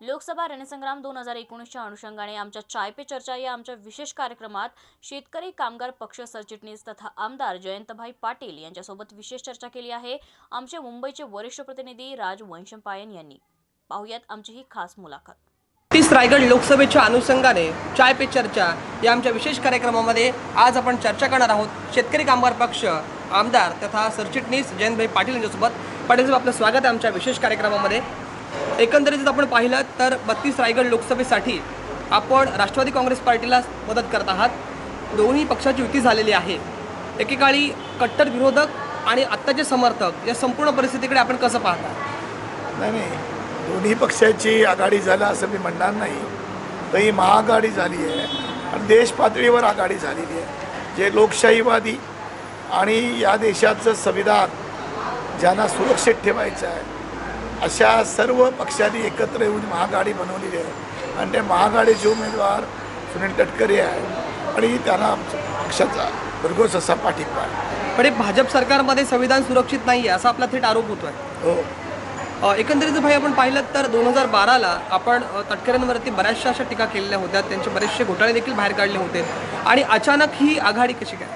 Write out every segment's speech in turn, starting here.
लोकसभा रणसंग्राम दोन हजार एकोणीसच्या अनुषंगाने आमच्या चाय पे चर्चा या आमच्या विशेष कार्यक्रमात शेतकरी कामगार पक्ष सरचिटणीस तथा आमदार जयंतभाई पाटील यांच्यासोबत विशेष चर्चा केली आहे. आमचे मुंबईचे वरिष्ठ प्रतिनिधी राज वंशपायन यांनी. पाहुयात आमची ही खास मुलाखत. तीस रायगड लोकसभेच्या अनुषंगाने चाय पे चर्चा या आमच्या विशेष कार्यक्रमामध्ये आज आपण चर्चा करणार आहोत. शेतकरी कामगार पक्ष आमदार तथा सरचिटणीस जयंतभाई पाटील यांच्यासोबत. पाटील साहेब आपलं स्वागत आहे आमच्या विशेष कार्यक्रमामध्ये. एकंदरीत जर आपण पाहिलं तर बत्तीस रायगड लोकसभेसाठी आपण राष्ट्रवादी काँग्रेस पार्टीला मदत करत आहात. दोन्ही पक्षाची युती झालेली आहे. एकेकाळी कट्टर विरोधक आणि आत्ताचे समर्थक या संपूर्ण परिस्थितीकडे आपण कसं पाहता? नाही नाही. दोन्ही पक्षाची आघाडी झालं असं मी म्हणणार नाही. तर ही महाआघाडी झाली आहे आणि देश पातळीवर आघाडी झालेली आहे. जे लोकशाहीवादी आणि या देशाचं संविधान ज्यांना सुरक्षित ठेवायचं आहे अशा सर्व पक्षांनी एकत्र येऊन महाआघाडी बनवलेली आहे. आणि त्या महाआघाडीचे उमेदवार सुनील तटकरे आहे आणि त्यांना आमच्या पक्षाचा भरघोस असा पाठिंबा आहे. पण हे भाजप सरकारमध्ये संविधान सुरक्षित नाही आहे असा आपला थेट आरोप होतोय. हो. अ, एकंदरीत भाई आपण पाहिलं तर दोन हजार बाराला आपण तटकऱ्यांवरती बऱ्याचशा अशा टीका केलेल्या होत्या. त्यांचे बरेचसे घोटाळे देखील बाहेर काढले होते. आणि अचानक ही आघाडी कशी काय?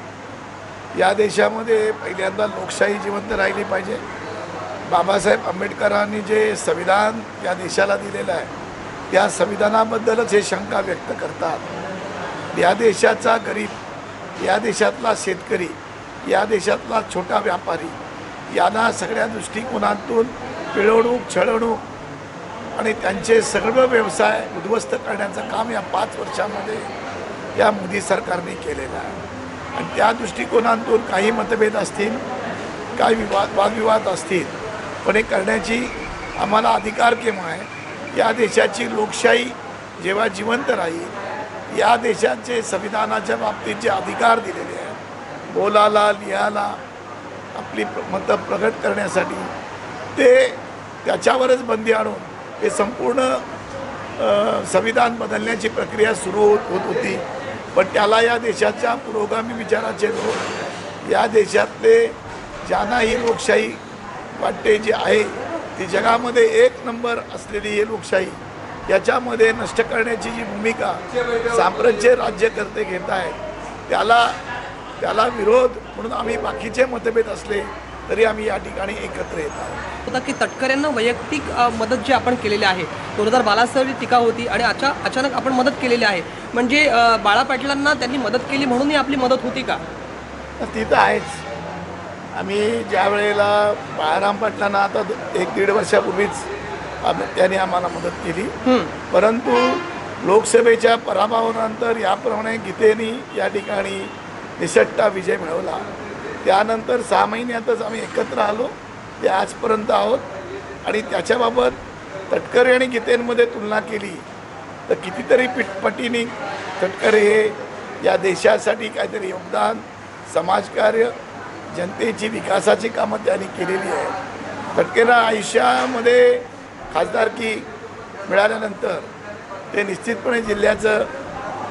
या देशामध्ये पहिल्यांदा लोकशाही जिवंत राहिली पाहिजे. बाबासाहेब आंबेडकरांनी जे संविधान या देशाला दिलेलं आहे त्या संविधानाबद्दलच हे शंका व्यक्त करतात. या देशाचा गरीब या देशातला शेतकरी या देशातला छोटा व्यापारी यांना सगळ्या दृष्टिकोनातून पिळवणूक छळवणूक आणि त्यांचे सर्व व्यवसाय उद्ध्वस्त करण्याचं काम या पाच वर्षामध्ये या मोदी सरकारने केलेलं आहे. आणि त्या दृष्टिकोनातून काही मतभेद असतील काही विवाद वादविवाद असतील पण हे करण्याची आम्हाला अधिकार केव्हा आहे? या देशाची लोकशाही जेव्हा जिवंत राहील या देशाचे संविधानाच्या बाबतीत जे अधिकार दिलेले आहेत बोलायला लिहायला आपली प्र- मतं प्रकट करण्यासाठी ते त्याच्यावरच बंदी आणून हे संपूर्ण संविधान बदलण्याची प्रक्रिया सुरू होत होत होती. पण त्याला या देशाच्या पुरोगामी विचाराचे लोक या देशातले ज्यांना ही लोकशाही वाटते जी आहे ती जगामध्ये एक नंबर असलेली ही लोकशाही याच्यामध्ये नष्ट करण्याची जी भूमिका साम्राज्य राज्यकर्ते घेत आहेत त्याला त्याला विरोध म्हणून आम्ही बाकीचे मतभेद असले तरी आम्ही या ठिकाणी एकत्र येत आहोत. होता की तटकऱ्यांना वैयक्तिक मदत जी आपण केलेली आहे दोन हजार बालासाहेब टीका होती आणि अचा अचानक आपण मदत केलेली आहे. म्हणजे बाळा पाटलांना त्यांनी मदत केली म्हणूनही आपली मदत होती का? ती तर आहेच. आम्ही ज्या वेळेला बाळाराम पाटलांना आता एक दीड वर्षापूर्वीच आम- त्यांनी आम्हाला मदत केली. परंतु लोकसभेच्या पराभवानंतर याप्रमाणे गीतेनी या ठिकाणी निसट्टा विजय मिळवला. त्यानंतर सहा महिन्यातच आम्ही एकत्र आलो. ते आजपर्यंत आहोत. आणि त्याच्याबाबत तटकरे आणि गीतेंमध्ये तुलना केली तर कितीतरी पिटपटीने तटकरे हे या देशासाठी काहीतरी योगदान समाजकार्य जनतेची विकासाची कामं त्यांनी केलेली आहे तटकेला आयुष्यामध्ये खासदारकी मिळाल्यानंतर ते निश्चितपणे जिल्ह्याचं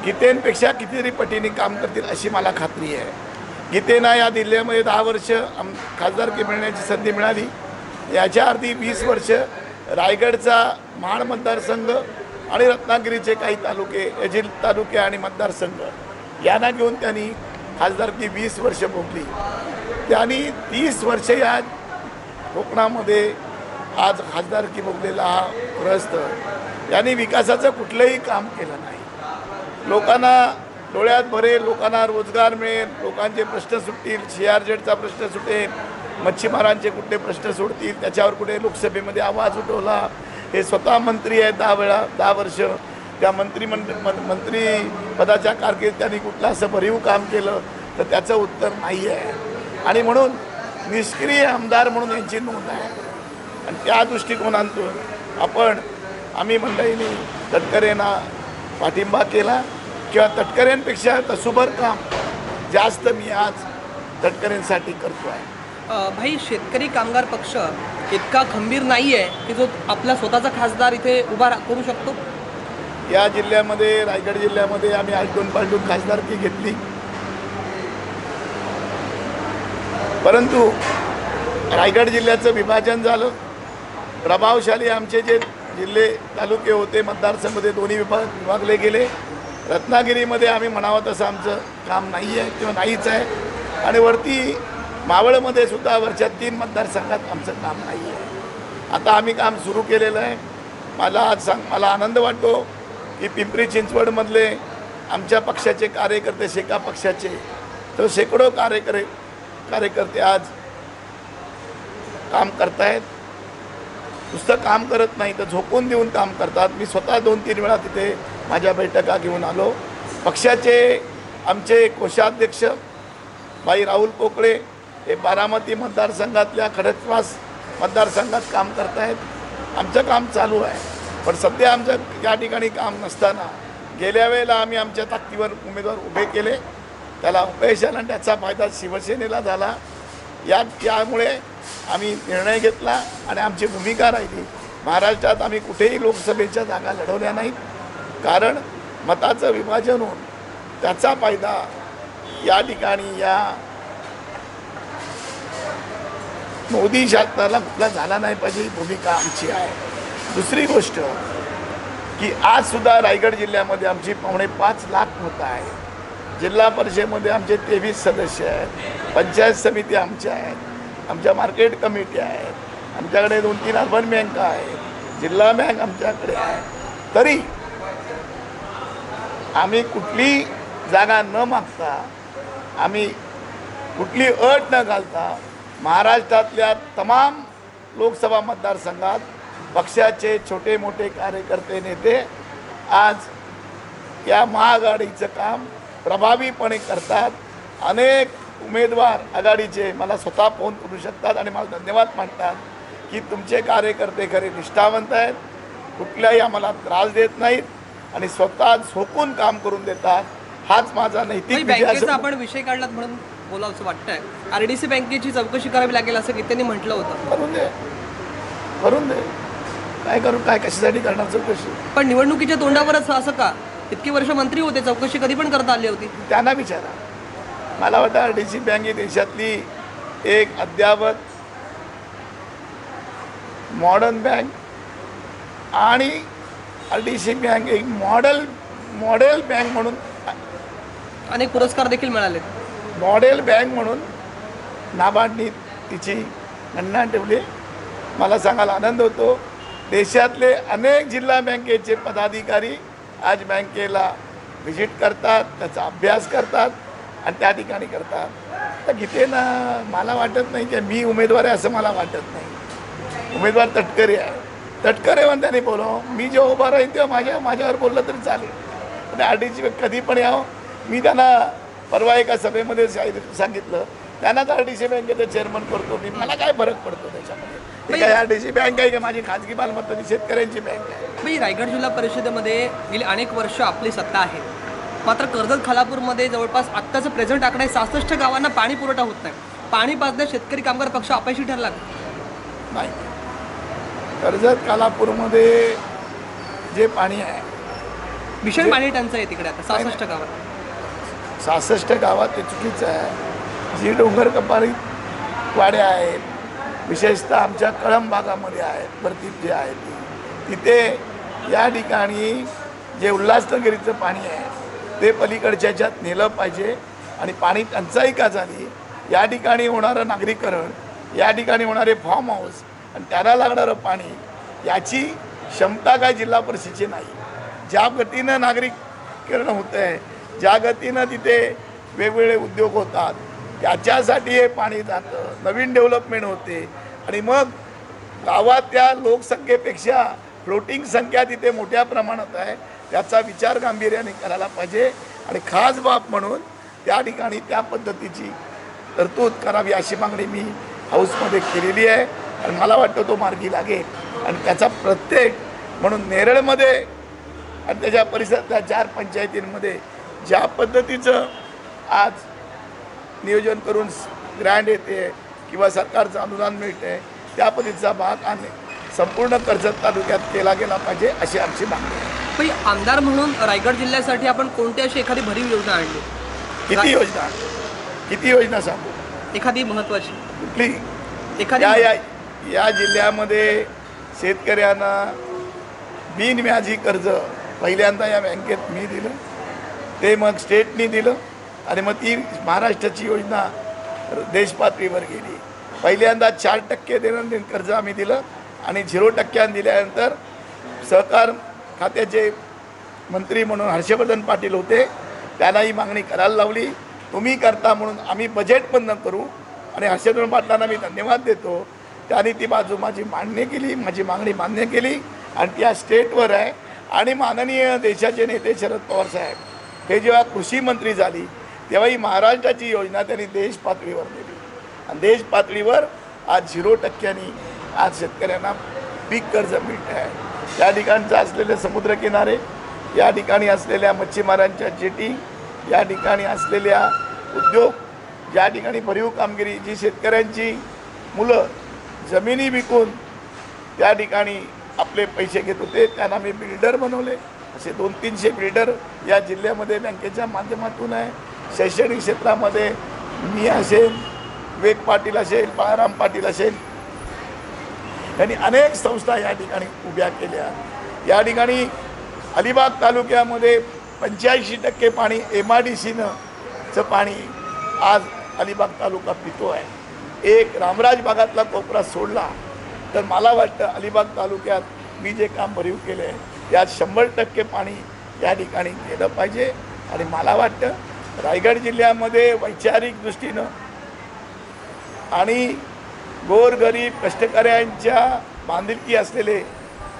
गीतेंपेक्षा कितीतरी पटीने काम करतील अशी मला खात्री आहे. गीतेना या जिल्ह्यामध्ये दहा वर्ष आम खासदारकी मिळण्याची संधी मिळाली. याच्या आधी वीस वर्ष रायगडचा महाड मतदारसंघ आणि रत्नागिरीचे काही तालुके एजिल तालुके आणि मतदारसंघ. यांना घेऊन त्यांनी खासदारकी वीस वर्ष भोगली. त्यांनी तीस वर्ष या कोकणामध्ये आज खासदारकी भोगलेला हा ग्रस्त. यांनी विकासाचं कुठलंही काम केलं नाही. लोकांना डोळ्यात भरेल लोकांना रोजगार मिळेल लोकांचे प्रश्न सुटतील सी आर जेडचा प्रश्न सुटेल मच्छीमारांचे कुठले प्रश्न सुटतील त्याच्यावर कुठे लोकसभेमध्ये आवाज उठवला. हे स्वतः मंत्री आहेत दहा वेळा दहा वर्ष. त्या मंत्रिमंड मन मंत्री पदाच्या कारकिर्दीत त्यांनी कुठलं असं भरीव काम केलं तर त्याचं उत्तर नाही आहे आणि म्हणून निष्क्रिय आमदार म्हणून यांची नोंद आहे. आणि त्या दृष्टिकोनातून आपण आम्ही मंडळींनी तटकरेंना पाठिंबा केला किंवा तटकऱ्यांपेक्षा तसुभर काम जास्त मी आज तटकऱ्यांसाठी करतो आहे. भाई शेतकरी कामगार पक्ष इतका खंबीर नाही आहे की जो आपला स्वतःचा खासदार इथे उभा करू शकतो? या जिल्ह्यामध्ये रायगड जिल्ह्यामध्ये आम्ही आलटून पालटून खासदारकी घेतली. परंतु रायगड जिल्ह्याचं विभाजन झालं. प्रभावशाली आमचे जे जिल्हे तालुके होते मतदारसंघामध्ये दोन्ही विभाग विभागले गेले. रत्नागिरीमध्ये आम्ही म्हणावं तसं आमचं काम नाही आहे किंवा नाहीच आहे. आणि वरती मावळमध्ये सुद्धा वरच्या तीन मतदारसंघात आमचं काम नाही आहे आता आम्ही काम सुरू केलेलं आहे. मला आज सांग मला आनंद वाटतो की पिंपरी चिंचवडमधले आमच्या पक्षाचे कार्यकर्ते शेका पक्षाचे तर शेकडो कार्यकर्ते कार्यकर्ते आज काम करतायत. नुसतं काम करत नाही तर झोपून देऊन काम करतात. मी स्वतः दोन तीन वेळा तिथे माझ्या बैठका घेऊन आलो. पक्षाचे आमचे कोषाध्यक्ष भाई राहुल पोकळे हे बारामती मतदारसंघातल्या खडकवास मतदारसंघात काम करतायत. आमचं काम चालू आहे. पण सध्या आमचं या ठिकाणी काम नसताना गेल्या वेळेला आम्ही आमच्या ताकदीवर उमेदवार उभे केले. त्याला अपयश आलं आणि त्याचा फायदा शिवसेनेला झाला. या त्यामुळे आम्ही निर्णय घेतला आणि आमची भूमिका राहिली. महाराष्ट्रात आम्ही कुठेही लोकसभेच्या जागा लढवल्या नाहीत. कारण मताचं विभाजन होऊन त्याचा फायदा या ठिकाणी या मोदी शासनाला कुठला झाला नाही पाहिजे ही भूमिका आमची आहे. दुसरी गोष्ट की आजसुद्धा रायगड जिल्ह्यामध्ये आमची पावणे पाच लाख मतं आहे जिल्हा परिषदेमध्ये आमचे तेवीस सदस्य आहेत. पंचायत समिती आमच्या आहेत. आमच्या मार्केट कमिटी आहेत. आमच्याकडे दोन तीन अर्बन बँका आहेत. जिल्हा बँक आमच्याकडे आहे. तरी आम्ही कुठली जागा न मागता आम्ही कुठली अट न घालता महाराष्ट्रातल्या तमाम लोकसभा मतदारसंघात पक्षाचे छोटे मोठे कार्यकर्ते नेते आज या महाआघाडीचं काम प्रभावीपणे करतात. अनेक उमेदवार आघाडीचे मला स्वतः फोन करू शकतात आणि मला धन्यवाद मानतात की तुमचे कार्यकर्ते खरे निष्ठावंत आहेत. कुठल्याही आम्हाला त्रास देत नाहीत आणि स्वतः झोकून काम करून देतात. हाच माझा नाही, नैतिक आपण विषय काढलात म्हणून बोलावं असं वाटतंय. आरडीसी बँकेची चौकशी करावी लागेल असं गीतेने म्हटलं होतं. करून दे. करून दे. काय करू काय कशासाठी करणार चौकशी? पण निवडणुकीच्या तोंडावरच असं का? इतकी वर्ष मंत्री होते चौकशी कधी पण करता आली होती. त्यांना विचारा. मला वाटतं आर डी सी बँक ही देशातली एक अद्यावत मॉडर्न बँक आणि आर डी सी बँक एक मॉडेल मॉडेल बँक म्हणून अनेक पुरस्कार देखील मिळाले. मॉडेल बँक म्हणून नाबार्डनी तिची गणना ठेवली. मला सांगायला आनंद होतो. देशातले अनेक जिल्हा बँकेचे पदाधिकारी आज बँकेला व्हिजिट करतात त्याचा अभ्यास करतात आणि त्या ठिकाणी करतात. तर गीतेनं मला वाटत नाही की मी उमेदवार आहे असं मला वाटत नाही. उमेदवार तटकरे आहे. तटकरे म्हणून त्यांनी बोलो मी जेव्हा उभा राहील तेव्हा माझ्या माझ्यावर बोललं तरी चालेल. पण आर डी कधी पण यावं. मी त्यांना परवा एका सभेमध्ये सांगितलं. त्यांनाच आर डी सी बँकेचं चेअरमन करतो मी. मला काय फरक पडतो त्याच्यामध्ये? ते काय आर डी सी बँक आहे का? माझी खाजगी मालमत्ता ती शेतकऱ्यांची बँक आहे. म्हणजे रायगड जिल्हा परिषदेमध्ये गेली अनेक वर्ष आपली सत्ता आहे. मात्र कर्जत खालापूरमध्ये जवळपास आत्ताचं प्रेझेंट आकडा सहासष्ट गावांना पाणी पुरवठा होत नाही. पाणी पाजण्यात शेतकरी कामगार पक्ष अपयशी ठरला. नाही. कर्जत कालापूरमध्ये जे पाणी आहे. भीषण पाणी टंचाई आहे तिकडे आता. सहासष्ट गावात. सहासष्ट गावात ते चुकीचं आहे. जी डोंगर कपारीत वाड्या आहेत विशेषतः आमच्या कळंब भागामध्ये आहेत प्रतीप जे आहे तिथे या ठिकाणी जे उल्हासनगरीचं पाणी आहे ते पलीकडच्या ह्याच्यात नेलं पाहिजे आणि पाणी टंचाई का झाली या ठिकाणी होणारं नागरीकरण या ठिकाणी होणारे फार्म हाऊस आणि त्याला लागणारं पाणी याची क्षमता काय जिल्हा परिषदेची नाही. ज्या गतीनं नागरिकरण होतं आहे ज्या गतीनं तिथे वेगवेगळे उद्योग होतात त्याच्यासाठी हे पाणी जातं. नवीन डेव्हलपमेंट होते. आणि मग गावातल्या लोकसंख्येपेक्षा फ्लोटिंग संख्या तिथे मोठ्या प्रमाणात आहे. त्याचा विचार गांभीर्याने करायला पाहिजे. आणि खास बाब म्हणून त्या ठिकाणी त्या पद्धतीची तरतूद करावी अशी मागणी मी हाऊसमध्ये केलेली आहे. आणि मला वाटतं तो मार्गी लागेल. आणि त्याचा प्रत्येक म्हणून नेरळमध्ये आणि त्याच्या परिसरातल्या चार पंचायतींमध्ये ज्या पद्धतीचं आज नियोजन करून ग्रँड येते किंवा सरकारचं अनुदान मिळते त्या पद्धतीचा भाग आणि संपूर्ण कर्जत तालुक्यात केला गेला पाहिजे अशी आमची मागणी आहे. पण आमदार म्हणून रायगड जिल्ह्यासाठी आपण कोणती अशी एखादी भरीव योजना आणली? किती योजना? किती योजना सांगू? एखादी महत्वाची कुठली? एखादी या या या जिल्ह्यामध्ये शेतकऱ्यांना बिनव्याजी कर्ज पहिल्यांदा या बँकेत मी दिलं ते मग स्टेटनी दिलं आणि मग ती महाराष्ट्राची योजना देशपातळीवर गेली. पहिल्यांदा चार टक्के देणं कर्ज आम्ही दिलं आणि झिरो टक्क्यानं दिल्यानंतर सहकार खात्याचे मंत्री म्हणून हर्षवर्धन पाटील होते. त्यांना ही मागणी करायला लावली. तुम्ही करता म्हणून आम्ही बजेट बंद करू आणि हर्षवर्धन पाटलांना मी धन्यवाद देतो. त्यांनी ती बाजू माझी मान्य केली माझी मागणी मान्य केली आणि त्या स्टेटवर आहे. आणि माननीय देशाचे नेते शरद पवार साहेब हे जेव्हा कृषी मंत्री झाली तेव्हा ही महाराष्ट्राची योजना त्यांनी देश पातळीवर नेली. आणि देश पातळीवर आज झिरो टक्क्यांनी आज शेतकऱ्यांना पीक कर्ज मिळत आहे. त्या ठिकाणचं असलेले समुद्रकिनारे या ठिकाणी असलेल्या मच्छीमारांच्या जेटी या ठिकाणी असलेल्या उद्योग या ठिकाणी भरीव कामगिरी जी शेतकऱ्यांची मुलं जमिनी विकून त्या ठिकाणी आपले पैसे घेत होते त्यांना मी बिल्डर बनवले. असे दोन तीनशे बिल्डर या जिल्ह्यामध्ये बँकेच्या माध्यमातून आहे. शैक्षणिक क्षेत्रामध्ये मी असेल विवेक पाटील असेल बाळाराम पाटील असेल यांनी अनेक संस्था या ठिकाणी उभ्या केल्या. या ठिकाणी अलिबाग तालुक्यामध्ये पंच्याऐंशी टक्के पाणी एम आर डी सीनंचं पाणी आज अलिबाग तालुका पितो आहे एक रामराज भागातला कोपरा सोडला तर मला वाटतं अलिबाग तालुक्यात मी जे काम भरीव केलं आहे त्यात शंभर टक्के पाणी या ठिकाणी गेलं पाहिजे. आणि मला वाटतं रायगड जिल्ह्यामध्ये वैचारिक दृष्टीनं आणि गोरगरीब कष्टकऱ्यांच्या बांधिलकी असलेले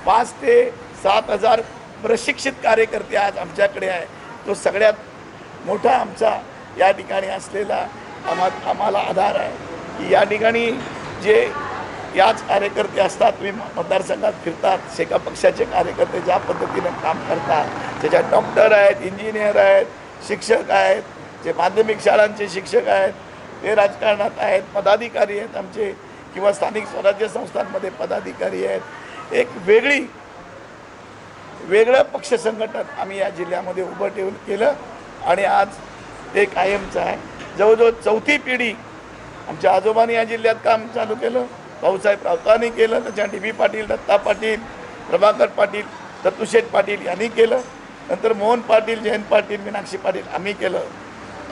पाच ते सात हजार प्रशिक्षित कार्यकर्ते आज आमच्याकडे आहे. तो सगळ्यात मोठा आमचा या ठिकाणी असलेला आम्हा आम्हाला आधार आहे. की या ठिकाणी जे याच कार्यकर्ते असतात तुम्ही मतदारसंघात फिरतात शेका पक्षाचे कार्यकर्ते ज्या पद्धतीनं काम करतात त्याच्यात डॉक्टर आहेत इंजिनियर आहेत शिक्षक आहेत जे माध्यमिक शाळांचे शिक्षक आहेत ते राजकारणात आहेत पदाधिकारी आहेत आमचे किंवा स्थानिक स्वराज्य संस्थांमध्ये पदाधिकारी आहेत. एक वेगळी वेगळं पक्ष संघटन आम्ही या जिल्ह्यामध्ये उभं ठेवून केलं आणि आज ते कायमचं आहे. जवळजवळ चौथी पिढी आमच्या आजोबांनी या जिल्ह्यात काम चालू केलं. भाऊसाहेब राऊतांनी केलं त्याच्या डी बी पाटील दत्ता पाटील प्रभाकर पाटील दत्तुशेठ पाटील यांनी केलं. नंतर मोहन पाटील जयंत पाटील मीनाक्षी पाटील आम्ही केलं.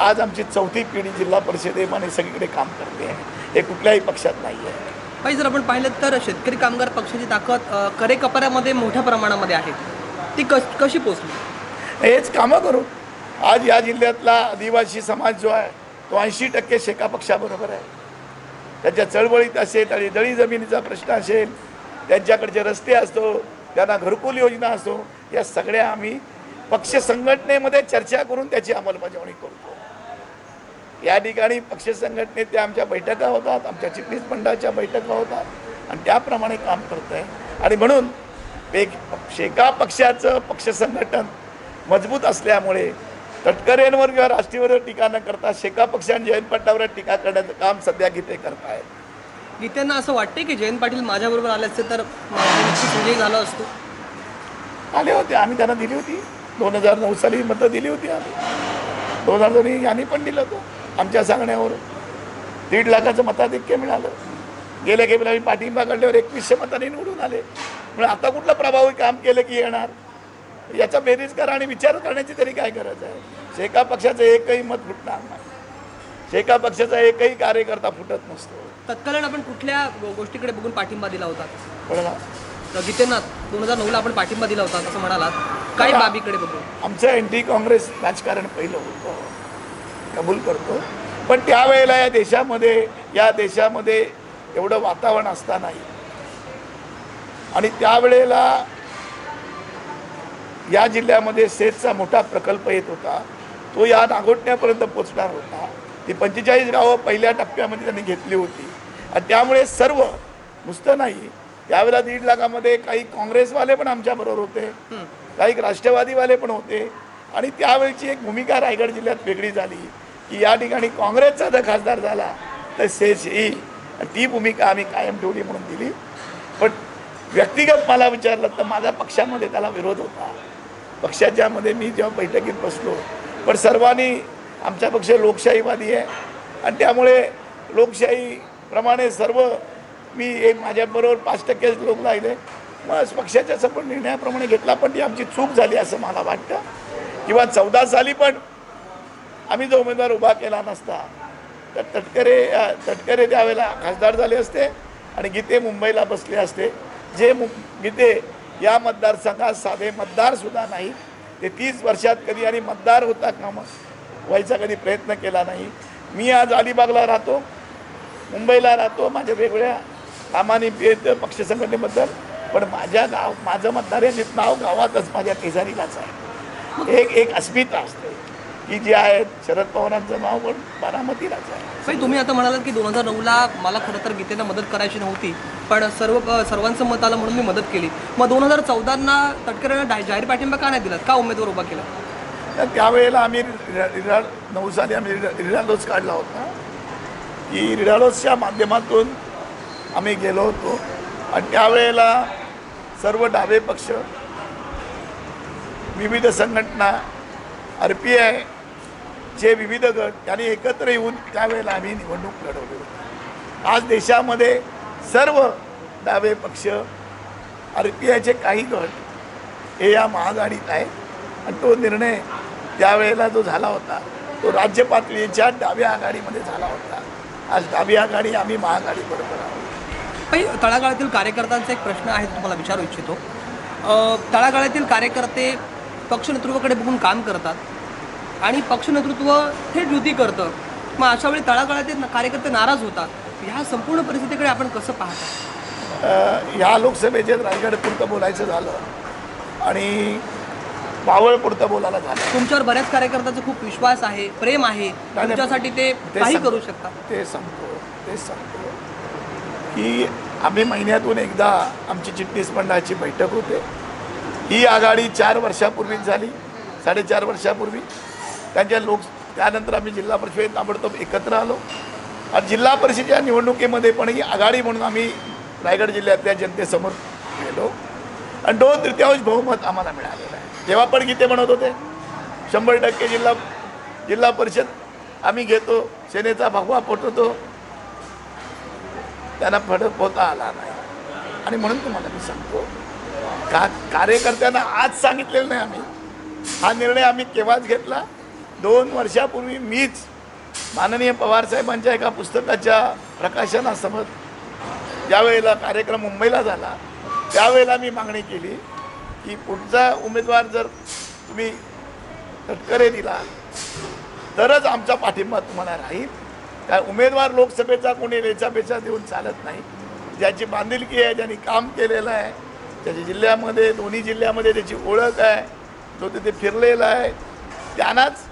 आज आमची चौथी पिढी जिल्हा परिषदेमध्ये सगळीकडे काम करते. आहे हे कुठल्याही पक्षात नाही आहे काही जर आपण पाहिलं तर शेतकरी कामगार पक्षाची ताकद करेकपाऱ्यामध्ये मोठ्या प्रमाणामध्ये आहे. ती कश कशी पोचली हेच कामं करू आज या जिल्ह्यातला आदिवासी समाज जो आहे तो ऐंशी टक्के शेका पक्षाबरोबर आहे. त्यांच्या चळवळीत असेल आणि दळी जमिनीचा प्रश्न असेल त्यांच्याकडचे रस्ते असतो त्यांना घरकुल योजना असो या सगळ्या आम्ही पक्ष संघटनेमध्ये चर्चा करून त्याची अंमलबजावणी करतो. या ठिकाणी पक्ष संघटनेत त्या आमच्या बैठका होतात आमच्या चिटणीस मंडळाच्या बैठका होतात आणि त्याप्रमाणे काम करत आहे आणि म्हणून एक शेका पक्षाचं पक्ष संघटन मजबूत असल्यामुळे तटकरेंवर किंवा राष्ट्रीयवर टीका न करता शेका पक्ष आणि जयंत पाटलावर टीका करण्याचं काम सध्या गीते करतायत. गीत्यांना असं वाटते की जयंत पाटील माझ्याबरोबर आले असते तर झालो असतो? आले होते आम्ही त्यांना दिली होती. दोन हजार नऊ साली मतं दिली होती आम्ही. दोन हजार यांनी पण दिलं होतं. आमच्या सांगण्यावर दीड लाखाचं मताधिक्य मिळालं. गेल्या गेल्या आम्ही पाठिंबा काढल्यावर एकवीसशे मतांनी निवडून आले. म्हणून आता कुठलं प्रभावी काम केलं की येणार? याचा बेरीज करा आणि विचार करण्याची तरी काय गरज आहे? शेका पक्षाचं एकही मत फुटणार नाही. शेका पक्षाचा एकही कार्यकर्ता फुटत नसतो. तत्कालीन आपण कुठल्या गोष्टीकडे बघून पाठिंबा दिला होता? गीतेनाथ दोन हजार नऊला आपण पाठिंबा दिला होता असं म्हणालात काय बाबीकडे बघू? आमचं अँटी काँग्रेस राजकारण पहिलं होतं. कबूल करतो. पण त्यावेळेला या देशामध्ये या देशामध्ये एवढं वातावरण असतानाही आणि त्यावेळेला या जिल्ह्यामध्ये सेटचा मोठा प्रकल्प येत होता. तो या नागोटण्यापर्यंत पोचणार होता. ती पंचेचाळीस गावं पहिल्या टप्प्यामध्ये त्यांनी घेतली होती. आणि त्यामुळे सर्व नुसतं नाही त्यावेळेला दीड लाखामध्ये काही काँग्रेसवाले पण आमच्याबरोबर होते. काही राष्ट्रवादीवाले पण होते. आणि त्यावेळची एक भूमिका रायगड जिल्ह्यात वेगळी झाली की या ठिकाणी काँग्रेसचा जर खासदार झाला तर सेच येईल ती भूमिका आम्ही कायम ठेवली म्हणून दिली. पण व्यक्तिगत मला विचारलं तर माझ्या पक्षामध्ये त्याला विरोध होता. पक्षाच्यामध्ये मी जेव्हा बैठकीत बसलो पण सर्वांनी आमचा पक्ष लोकशाहीवादी आहे. आणि त्यामुळे लोकशाहीप्रमाणे सर्व मी एक माझ्याबरोबर पाच टक्केच लोक राहिले. मग पक्षाच्या सपोर्ट निर्णयाप्रमाणे घेतला पण ती आमची चूक झाली असं मला वाटतं. किंवा चौदा साली पण आम्ही जो उमेदवार उभा केला नसता. तर तटकरे तटकरे त्यावेळेला खासदार झाले असते आणि गीते मुंबईला बसले असते. जे मु गीते या मतदारसंघात साधे मतदारसुद्धा नाही. ते तीस वर्षात कधी आणि मतदार होता काम व्हायचा कधी प्रयत्न केला नाही. मी आज अलिबागला राहतो मुंबईला राहतो माझ्या वेगवेगळ्या कामाने पक्ष संघटनेबद्दल पण माझ्या गाव माझं मतदार हे नाव गावातच माझ्या केजारीलाच आहे. एक एक अस्मिता असते. की जी आहे शरद पवारांचं नाव पण बारामतीलाच आहे. तुम्ही आता म्हणालात की दोन हजार नऊला मला खरं तर गीतेला मदत करायची नव्हती पण सर्व सर्वांचं मत आलं म्हणून मी मदत केली. मग दोन हजार चौदांना तटकरेंना डा- जाहीर पाठिंबा का नाही दिलात? का उमेदवार उभा केला? तर त्यावेळेला आम्ही रिडा रिडा नऊ साली आम्ही रिडा रिडालोज काढला होता. की रिडालोजच्या माध्यमातून आम्ही गेलो होतो. आणि त्यावेळेला सर्व डावे पक्ष विविध संघटना आर पी आय जे विविध गट यांनी एकत्र येऊन त्यावेळेला आम्ही निवडणूक लढवली होती. आज देशामध्ये सर्व डावे पक्ष आर पी आयचे काही गट हे या महागाडीत आहे आणि तो निर्णय त्यावेळेला जो झाला होता तो राज्य पातळीच्या डाव्या आघाडीमध्ये झाला होता. आज डावी आघाडी आम्ही महाआघाडी बरोबर आहोत. भाई तळागाळातील कार्यकर्त्यांचा एक प्रश्न आहे तो तुम्हाला विचारू इच्छितो. तळागाळातील कार्यकर्ते पक्ष नेतृत्वाकडे बघून काम करतात आणि पक्ष नेतृत्व थेट युती करतं. मग अशा वेळी तळागाळातील कार्यकर्ते नाराज होतात. ह्या संपूर्ण परिस्थितीकडे आपण कसं पाहता? ह्या लोकसभेचे रायगडपुरतं बोलायचं झालं आणि मावळपुरतं बोलायला झालं. तुमच्यावर बऱ्याच कार्यकर्त्यांचा खूप विश्वास आहे प्रेम आहे. नाही. तुमच्यासाठी ते काही. करू शकतात? ते सांगतो ते सांगतो की आम्ही महिन्यातून एकदा आमची चिटणीस मंडळाची बैठक होते. ही आघाडी चार वर्षापूर्वीच झाली साडेचार वर्षापूर्वी. त्यांच्या लोक त्यानंतर आम्ही जिल्हा परिषदेत ताबडतोब एकत्र आलो. आणि जिल्हा परिषदेच्या निवडणुकीमध्ये पण ही आघाडी म्हणून आम्ही रायगड जिल्ह्यातल्या जनतेसमोर गेलो. आणि दोन तृतीयांश बहुमत आम्हाला मिळालेलं आहे. जेव्हा पण गीते म्हणत होते शंभर टक्के जिल्हा जिल्हा परिषद आम्ही घेतो सेनेचा भगवा पोटवतो त्यांना फड पोता आला नाही. आणि म्हणून तुम्हाला मी सांगतो का कार्यकर्त्यांना आज सांगितलेलं नाही आम्ही. हा निर्णय आम्ही केव्हाच घेतला? दोन वर्षापूर्वी मीच माननीय पवारसाहेबांच्या एका पुस्तकाच्या प्रकाशनासमोर ज्यावेळेला कार्यक्रम मुंबईला झाला त्यावेळेला मी मागणी केली की पुढचा उमेदवार जर तुम्ही तटकरे दिला तरच आमचा पाठिंबा तुम्हाला राहील. उमेदवार लोकसभेचा कोणी रेचापेचा देऊन चालत नाही. ज्याची बांधिलकी आहे ज्यांनी काम केलेलं आहे त्याच्या जिल्ह्यामध्ये दोन्ही जिल्ह्यामध्ये त्याची ओळख आहे जो तिथे फिरलेला आहे. त्यांनाच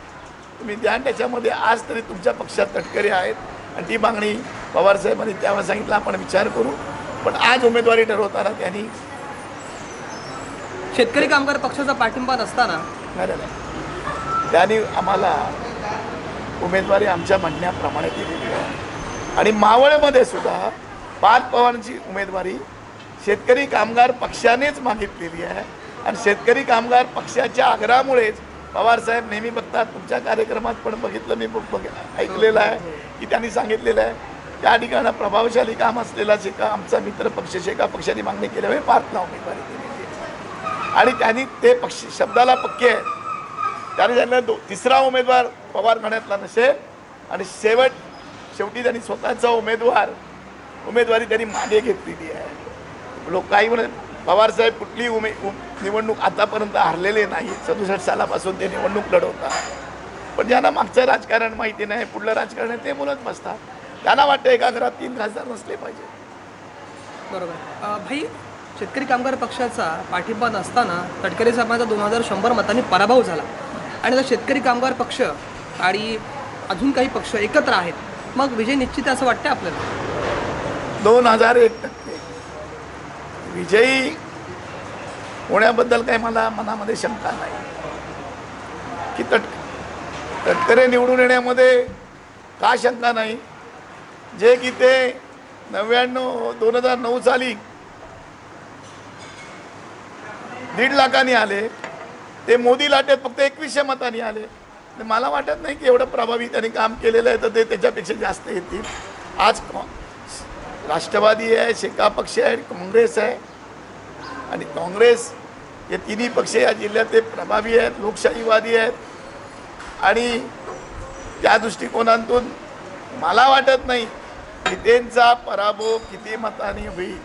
तुम्ही द्या त्याच्यामध्ये आज तरी तुमच्या पक्षात तटकरे आहेत. आणि ती मागणी पवारसाहेबांनी त्यावेळेला सांगितलं आपण विचार करू. पण आज उमेदवारी ठरवताना त्यांनी शेतकरी कामगार पक्षाचा पाठिंबा नसताना? त्यांनी आम्हाला उमेदवारी आमच्या म्हणण्याप्रमाणे दिलेली आहे. आणि मावळमध्ये सुद्धा पाच पवारांची उमेदवारी शेतकरी कामगार पक्षानेच मागितलेली आहे. आणि शेतकरी कामगार पक्षाच्या आग्रहामुळेच पवारसाहेब नेहमी बघतात तुमच्या कार्यक्रमात पण बघितलं मी ऐकलेलं आहे की त्यांनी सांगितलेलं आहे. त्या ठिकाणी प्रभावशाली काम असलेला शेका आमचा मित्र पक्ष शेका पक्षाने मागणी केल्यामुळे पाचला उमेदवारी दिलेली आणि त्यांनी ते पक्ष शब्दाला पक्के आहेत. त्याने त्यांना दो तिसरा उमेदवार पवार गण्यातला नसेल आणि शेवट शेवटी त्यांनी स्वतःचा उमेदवार उमेदवारी त्यांनी मागे घेतलेली आहे. लोक काही म्हणत पवारसाहेब कुठली उमे निवडणूक आतापर्यंत हरलेले नाही सदुसष्ट सालापासून ते निवडणूक लढवतात. पण ज्यांना मागचं राजकारण माहिती नाही पुढलं राजकारण आहे ते बोलत बसतात. त्यांना वाटतं एका घरात तीन खासदार नसले पाहिजे. बरोबर. भाई शेतकरी कामगार पक्षाचा पाठिंबा नसताना तटकरे साहेबांचा दोन हजार शंभर मतांनी पराभव झाला. आणि आता शेतकरी कामगार पक्ष आणि अजून काही पक्ष एकत्र आहेत. मग विजय निश्चित असं वाटतं आपल्याला? दोन हजार एक टक्के. विजयी होण्याबद्दल काही मला मनामध्ये शंका नाही. की तट तटकरे निवडून येण्यामध्ये का शंका नाही? जे की ते नव्याण्णव दोन हजार नऊ साली दीड लाखांनी आले. ते मोदी लाटेत फक्त एकवीसशे मतांनी आले. तर मला वाटत नाही की एवढं प्रभावी त्यांनी काम केलेलं आहे तर ते त्याच्यापेक्षा जास्त येतील. आज राष्ट्रवादी आहे शेका पक्ष आहे काँग्रेस आहे. आणि काँग्रेस हे तिन्ही पक्ष या जिल्ह्यातले प्रभावी आहेत लोकशाहीवादी आहेत. आणि त्या दृष्टिकोनातून मला वाटत नाही की त्यांचा पराभव किती मताने होईल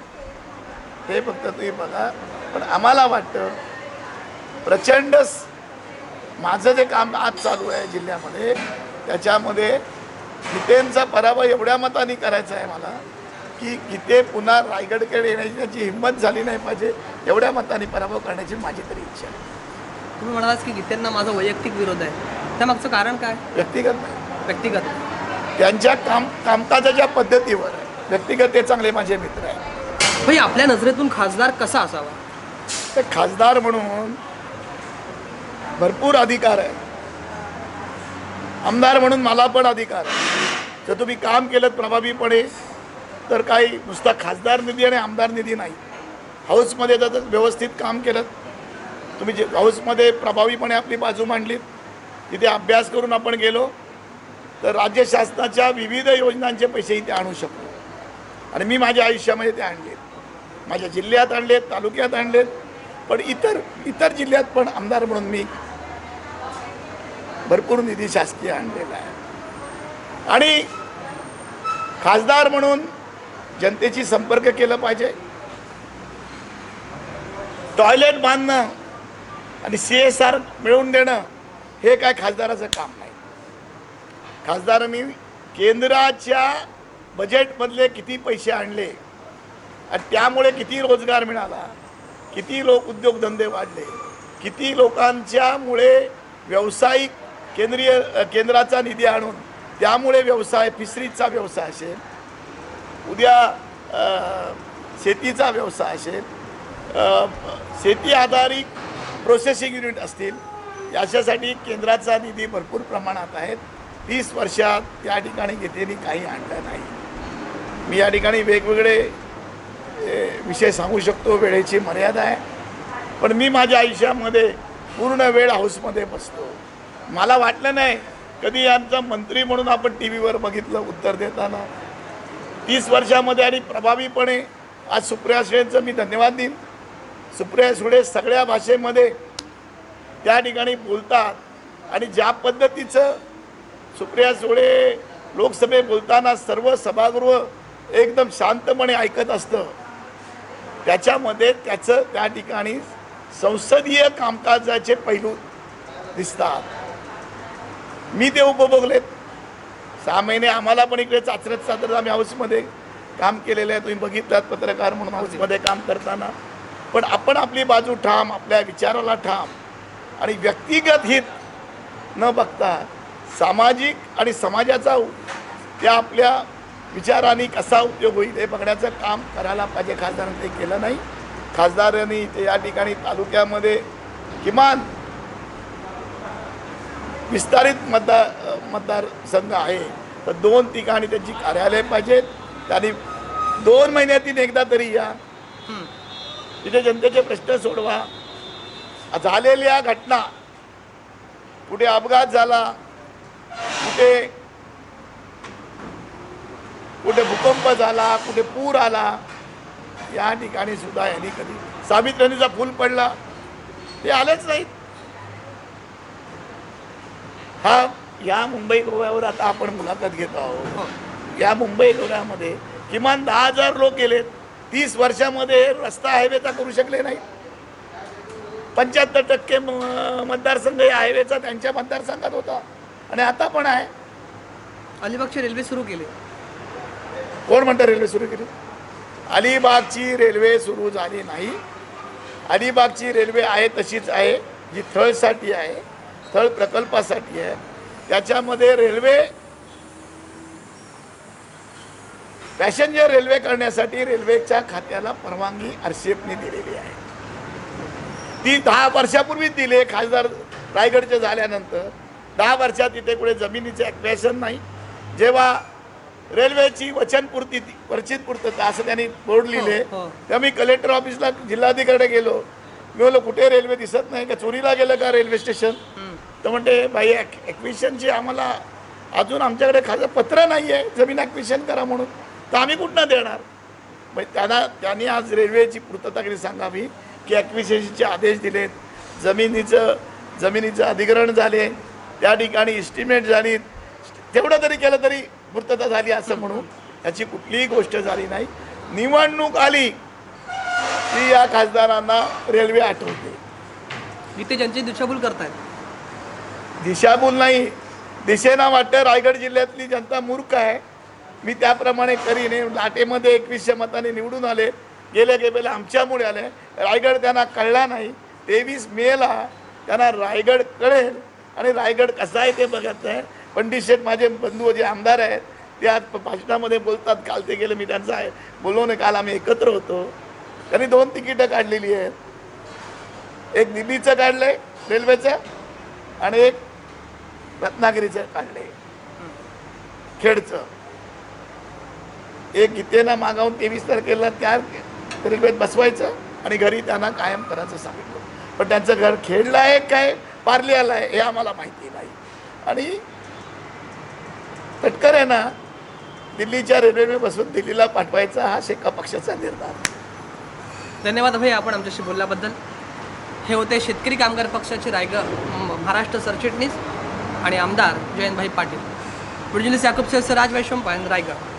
हे फक्त तुम्ही बघा. पण आम्हाला वाटतं प्रचंड माझं जे काम आज चालू आहे जिल्ह्यामध्ये त्याच्यामध्ये गीतेंचा पराभव एवढ्या मताने करायचा आहे मला की गीते पुन्हा रायगडकडे येण्याची त्याची हिंमत झाली नाही पाहिजे एवढ्या मताने पराभव करण्याची माझी तरी इच्छा आहे. तुम्ही म्हणालात की गीतेंना माझा वैयक्तिक विरोध आहे. त्यामागचं कारण काय? व्यक्तिगत नाही. व्यक्तिगत. त्यांच्या काम कामकाजाच्या पद्धतीवर. व्यक्तिगत ते चांगले माझे मित्र आहेत. भाई आपल्या नजरेतून खासदार कसा असावा? तर खासदार म्हणून भरपूर अधिकार आहे. आमदार म्हणून मला पण अधिकार आहे. जर तुम्ही काम केलं प्रभावीपणे तर काही नुसता खासदार निधी आणि आमदार निधी नाही. हाऊसमध्ये जर व्यवस्थित काम केलं तुम्ही जे हाऊसमध्ये प्रभावीपणे आपली बाजू मांडलीत तिथे अभ्यास करून आपण गेलो तर राज्य शासनाच्या विविध योजनांचे पैसे इथे आणू शकतो. आणि मी माझ्या आयुष्यामध्ये ते आणले. माझ्या जिल्ह्यात आणलेत तालुक्यात आणलेत पण इतर इतर जिल्ह्यात पण आमदार म्हणून मी भरपूर निधी शासकीय आणलेला आहे. आणि खासदार म्हणून जनतेची संपर्क केलं पाहिजे. टॉयलेट बांधणं आणि सी एस आर मिळवून देणं हे काय खासदाराचं काम नाही. खासदारांनी केंद्राच्या बजेटमधले किती पैसे आणले आणि त्यामुळे किती रोजगार मिळाला किती लोक उद्योगधंदे वाढले? किती लोकांच्यामुळे व्यावसायिक केंद्रीय केंद्राचा निधी आणून त्यामुळे व्यवसाय फिशरीजचा व्यवसाय असेल उद्या शेतीचा व्यवसाय असेल शेती आधारित प्रोसेसिंग युनिट असतील याच्यासाठी केंद्राचा निधी भरपूर प्रमाणात आहेत. तीस वर्षात त्या ठिकाणी घेतलेली काही आणलं नाही. मी या ठिकाणी वेगवेगळे विषय सांगू शकतो वेळेची मर्यादा आहे. पण मी माझ्या आयुष्यामध्ये पूर्ण वेळ हाऊसमध्ये बसतो. मला वाटलं नाही कधी यांचा मंत्री म्हणून आपण टी व्हीवर बघितलं उत्तर देताना. तीस वर्षामध्ये आणि प्रभावीपणे आज सुप्रिया सुळेंचं मी धन्यवाद देईन. सुप्रिया सुळे सगळ्या भाषेमध्ये त्या ठिकाणी बोलतात आणि ज्या पद्धतीचं सुप्रिया सुळे लोकसभेत बोलताना सर्व सभागृह एकदम शांतपणे ऐकत असतं त्याच्यामध्ये त्याचं त्या ठिकाणी संसदीय कामकाजाचे पैलू दिसतात. मी ते उपभोगलेत. सहा महिने आम्हाला पण इकडे चाचरत चाचरत आम्ही हाऊसमध्ये काम केलेलं आहे. तुम्ही बघितलात पत्रकार म्हणून हाऊसमध्ये काम करताना. पण आपण आपली बाजू ठाम आपल्या विचाराला ठाम आणि व्यक्तिगत हित न बघता सामाजिक आणि समाजाचा त्या आपल्या विचारांनी कसा उपयोग होईल हे बघण्याचं काम करायला पाहिजे. खासदारांनी ते केलं नाही. खासदारांनी ते या ठिकाणी तालुक्यामध्ये किमान विस्तारित मतदार मतदारसंघ आहे. तर दोन ठिकाणी त्यांची कार्यालय पाहिजेत त्यांनी दोन महिन्यातील एकदा तरी या तिथे जनतेचे प्रश्न सोडवा. झालेल्या घटना कुठे अपघात झाला कुठे कुठे भूकंप झाला कुठे पूर आला या ठिकाणी सुद्धा यांनी कधी सावित्री नदीचा पूल पडला. ते आलेच नाहीत. हा या मुंबई गोव्यावर आता आपण मुलाखत घेतो आहोत. या मुंबई गोव्यामध्ये किमान दहा हजार लोक गेलेत. तीस वर्षामध्ये रस्ता हायवेचा करू शकले नाही पंच्याहत्तर टक्के म- मतदारसंघ या हायवेचा त्यांच्या मतदारसंघात होता. आणि आता पण आहे. अलिबागची रेल्वे सुरू केली. कोण म्हणतं रेल्वे सुरू केली? अलिबागची रेल्वे सुरू झाली नाही. अलिबागची रेल्वे आहे तशीच आहे. जी थळसाठी आहे थळ प्रकल्पासाठी आहे. त्याच्यामध्ये रेल्वे पॅसेंजर रेल्वे करण्यासाठी रेल्वेच्या खात्याला परवानगी आरसीएफने दिलेली आहे. ती दहा वर्षापूर्वीच दिली खासदार रायगडचे झाल्यानंतर. दहा वर्षात तिथे कुठे जमिनीचे ॲक्वेशन नाही. जेव्हा रेल्वेची वचनपूर्ती वरचित पूर्तता असं त्यांनी बोर्ड लिहिले. हो, हो. तेव्हा मी कलेक्टर ऑफिसला जिल्हाधिकारीकडे गेलो. मी बोललो कुठे रेल्वे? दिसत नाही का? चोरीला गेलं का रेल्वे स्टेशन? तर म्हणते भाई ॲक्विशनची आम्हाला अजून आमच्याकडे खासं पत्र नाही आहे जमीन ॲक्विशन करा म्हणून. तर आम्ही कुठनं देणार? मग त्यांना त्यांनी आज रेल्वेची पूर्तता केली सांगावी की ॲक्विसेशनचे आदेश दिलेत. जमिनीचं जमिनीचं अधिग्रहण झाले. त्या ठिकाणी इस्टिमेट झाली तेवढं तरी केलं तरी पूर्तता झाली असं म्हणू याची कुठलीही गोष्ट झाली नाही. निवडणूक आली की या खासदारांना रेल्वे आठवते. इथे ज्यांची दिशाभूल करतायत. दिशाभूल नाही. दिशेना वाटतं रायगड जिल्ह्यातली जनता मूर्ख आहे. मी त्याप्रमाणे करीन. लाटेमध्ये एकवीसशे मताने निवडून आले. गेले गेले आमच्यामुळे आले. रायगड त्यांना कळला नाही. तेवीस मेला त्यांना रायगड कळेल. आणि रायगड कसा आहे ते बघत आहे. पंडित शेठ माझे बंधू जे आमदार आहेत ते आज भाषणामध्ये बोलतात काल ते गेले मी त्यांचा आहे. बोलवून काल आम्ही एकत्र होतो. त्यांनी दोन तिकीटं काढलेली आहेत. एक दिल्लीचं काढलंय रेल्वेचं आणि एक रत्नागिरीचं काढले खेडचं. एक गीतेना मागावून तेवीस तारखेला त्या रेल्वेत बसवायचं आणि घरी त्यांना कायम करायचं सांगितलं. पण त्यांचं घर खेडलं आहे काय पार्लियाला आहे हे आम्हाला माहिती नाही. आणि तटकर आहे ना दिल्लीच्या रेल्वेने बसून दिल्लीला पाठवायचा हा शेका पक्षाचा निर्धार. धन्यवाद भाई आपण आमच्याशी बोलल्याबद्दल. हे होते शेतकरी कामगार पक्षाचे रायगड महाराष्ट्र सरचिटणीस आणि आमदार जयंतभाई पाटील. पुढे सर राज वैश्वम रायगड.